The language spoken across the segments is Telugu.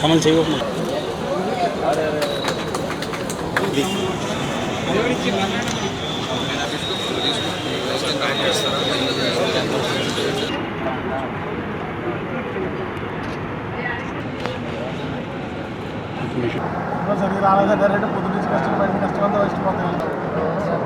కమల్ చేయకుండా సరిగ్గా రాలేదా డైరెక్ట్ పొద్దు నుంచి కష్టపడి కష్టమంతా కష్టం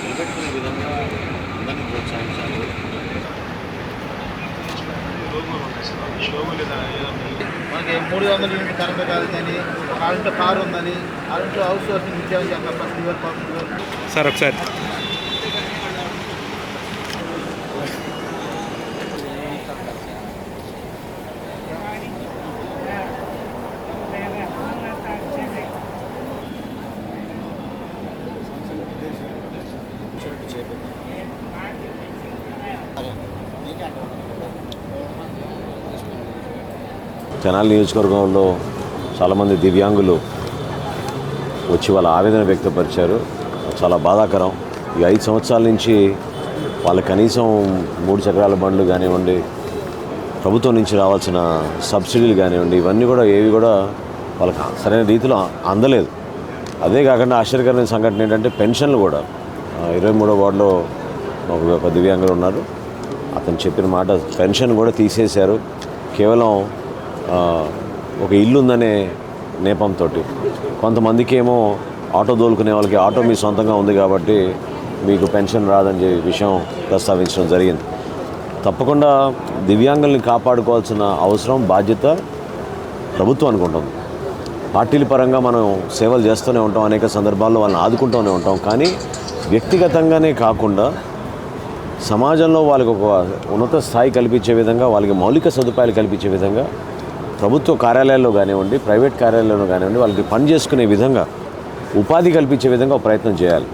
నిలబెట్టుకునే విధంగా అందరినీ ప్రోత్సహించాలి మనకి మూడు వందల యూనిట్ కరెంట్ కాదని కారింట్లో కారు ఉందని కారింట్లో హౌస్ సోర్సింగ్ ఇచ్చామని చెప్పాలి సార్ ఒకసారి. తెనాలి నియోజకవర్గంలో చాలామంది దివ్యాంగులు వచ్చి వాళ్ళ ఆవేదన వ్యక్తపరిచారు. చాలా బాధాకరం. ఈ ఐదు సంవత్సరాల నుంచి వాళ్ళ కనీసం మూడు చక్రాల బండ్లు కానివ్వండి ప్రభుత్వం నుంచి రావాల్సిన సబ్సిడీలు కానివ్వండి ఇవన్నీ కూడా ఏవి కూడా వాళ్ళకి సరైన రీతిలో అందలేదు. అదే కాకుండా ఆశ్చర్యకరమైన సంఘటన ఏంటంటే పెన్షన్లు కూడా. ఇరవై మూడో వార్డులో ఒక దివ్యాంగులు ఉన్నారు. అతను చెప్పిన మాట పెన్షన్ కూడా తీసేశారు. కేవలం ఒక ఇల్లు ఉందనే నేపంతో కొంతమందికి ఏమో ఆటో దోలుకునే వాళ్ళకి ఆటో మీ సొంతంగా ఉంది కాబట్టి మీకు పెన్షన్ రాదని విషయం ప్రస్తావించడం జరిగింది. తప్పకుండా దివ్యాంగుల్ని కాపాడుకోవాల్సిన అవసరం బాధ్యత ప్రభుత్వం అనుకుంటుంది. పార్టీల పరంగా మనం సేవలు చేస్తూనే ఉంటాం అనేక సందర్భాల్లో వాళ్ళని ఆదుకుంటూనే ఉంటాం. కానీ వ్యక్తిగతంగానే కాకుండా సమాజంలో వాళ్ళకి ఒక ఉన్నత స్థాయి కల్పించే విధంగా వాళ్ళకి మౌలిక సదుపాయాలు కల్పించే విధంగా ప్రభుత్వ కార్యాలయాల్లో కానివ్వండి ప్రైవేట్ కార్యాలయాల్లో కానివ్వండి వాళ్ళకి పని చేసుకునే విధంగా ఉపాధి కల్పించే విధంగా ఒక ప్రయత్నం చేయాలి.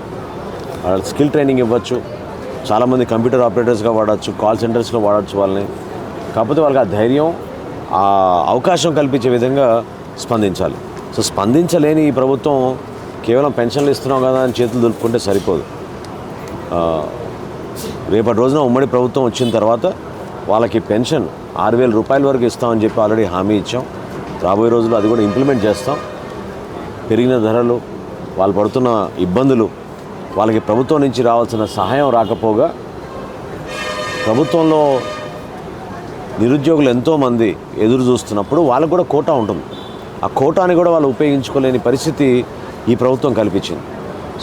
వాళ్ళ స్కిల్ ట్రైనింగ్ ఇవ్వచ్చు. చాలామంది కంప్యూటర్ ఆపరేటర్స్గా వాడచ్చు కాల్ సెంటర్స్లో వాడచ్చు వాళ్ళని. కాకపోతే వాళ్ళకి ఆ ధైర్యం ఆ అవకాశం కల్పించే విధంగా స్పందించాలి. సో స్పందించలేని ఈ ప్రభుత్వం కేవలం పెన్షన్లు ఇస్తున్నాం కదా అని చేతులు దులుపుకుంటే సరిపోదు. రేపటి రోజున ఉమ్మడి ప్రభుత్వం వచ్చిన తర్వాత వాళ్ళకి పెన్షన్ ఆరు వేల రూపాయల వరకు ఇస్తామని చెప్పి ఆల్రెడీ హామీ ఇచ్చాం. రాబోయే రోజుల్లో అది కూడా ఇంప్లిమెంట్ చేస్తాం. పెరిగిన ధరలు వాళ్ళు పడుతున్న ఇబ్బందులు వాళ్ళకి ప్రభుత్వం నుంచి రావాల్సిన సహాయం రాకపోగా ప్రభుత్వంలో నిరుద్యోగులు ఎంతోమంది ఎదురు చూస్తున్నప్పుడు వాళ్ళకు కూడా కోటా ఉంటుంది. ఆ కోటాని కూడా వాళ్ళు ఉపయోగించుకోలేని పరిస్థితి ఈ ప్రభుత్వం కల్పించింది.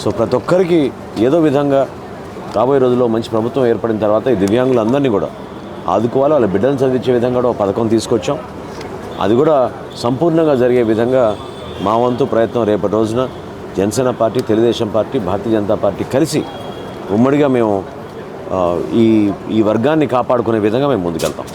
సో ప్రతి ఒక్కరికి ఏదో విధంగా రాబోయే రోజుల్లో మంచి ప్రభుత్వం ఏర్పడిన తర్వాత ఈ దివ్యాంగులందరినీ కూడా ఆదుకోవాలి. వాళ్ళ బిడ్డలను చదివించే విధంగా కూడా ఒక పథకం తీసుకొచ్చాం. అది కూడా సంపూర్ణంగా జరిగే విధంగా మా వంతు ప్రయత్నం రేపటి రోజున Janasena party Telugu Desam party Bharatiya Janata party కలిసి ఉమ్మడిగా మేము ఈ ఈ వర్గాన్ని కాపాడుకునే విధంగా మేము ముందుకెళ్తాం.